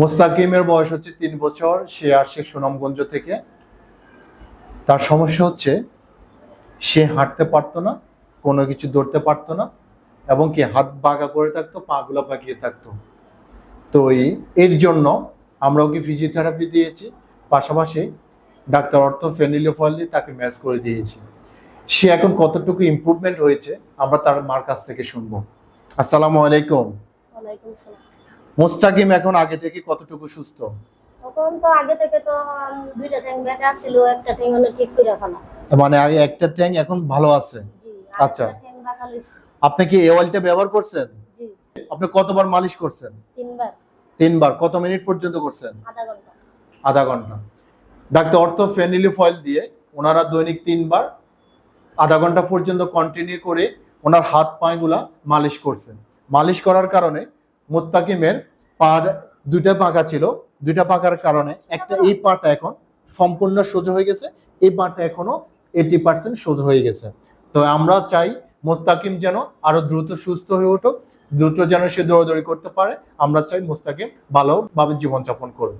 মোস্তাকিমের বয়স হচ্ছে তিন বছর, সে আসছে সুনামগঞ্জ থেকে। তার সমস্যা হচ্ছে, সে হাঁটতে পারতো না, কোনো কিছু ধরতে পারতো না, এবং কি হাত বাঁকা করে থাকতো পাগুলো পাকিয়ে থাকতো। তো এর জন্য আমরা ওকে ফিজিওথেরাপি দিয়েছি, পাশাপাশি ডাক্তার অর্থ ফেনিলিওফল দিয়ে তাকে ম্যাচ করে দিয়েছি। সে এখন কতটুকু ইমপ্রুভমেন্ট হয়েছে, আমরা তার মার কাছ থেকে শুনব। আসসালামু আলাইকুম। ওয়ালাইকুম সালাম মোস্তাকিম এখন আগে থেকে কতটুকু সুস্থ? তখন তো আগে থেকে তো দুইটা ট্যাঙ্ক বেঁকা ছিল একটা ট্যাঙ্ক হলো ঠিক করে ফেলা। মানে আগে একটা ট্যাঙ্ক এখন ভালো আছে? আচ্ছা। আপনি কি এই অয়েলটা ব্যবহার করছেন? জি। আপনি কতবার মালিশ করছেন? তিনবার। তিনবার। কত মিনিট পর্যন্ত করছেন? আধা ঘণ্টা। আধা ঘণ্টা। ডাক্তার অর্থ ফেনিলি ফয়েল দিয়ে ওনারা দৈনিক তিনবার আধা ঘণ্টা পর্যন্ত কন্টিনিউ করে ওনার হাত পাগুলা মালিশ করছেন। মালিশ করার কারণে মোত্তাকিমের পা দুইটা পাকা ছিল। দুইটা পাকার কারণে একটা এই পাটা এখন সম্পূর্ণ সোজা হয়ে গেছে, এই পাটা এখনও এইটি পার্সেন্ট সোজা হয়ে গেছে। তো আমরা চাই মোস্তাকিম যেন আরও দ্রুত সুস্থ হয়ে উঠুক, দ্রুত যেন সে দৌড়াদৌড়ি করতে পারে। আমরা চাই মোস্তাকিম ভালোভাবে জীবনযাপন করুক।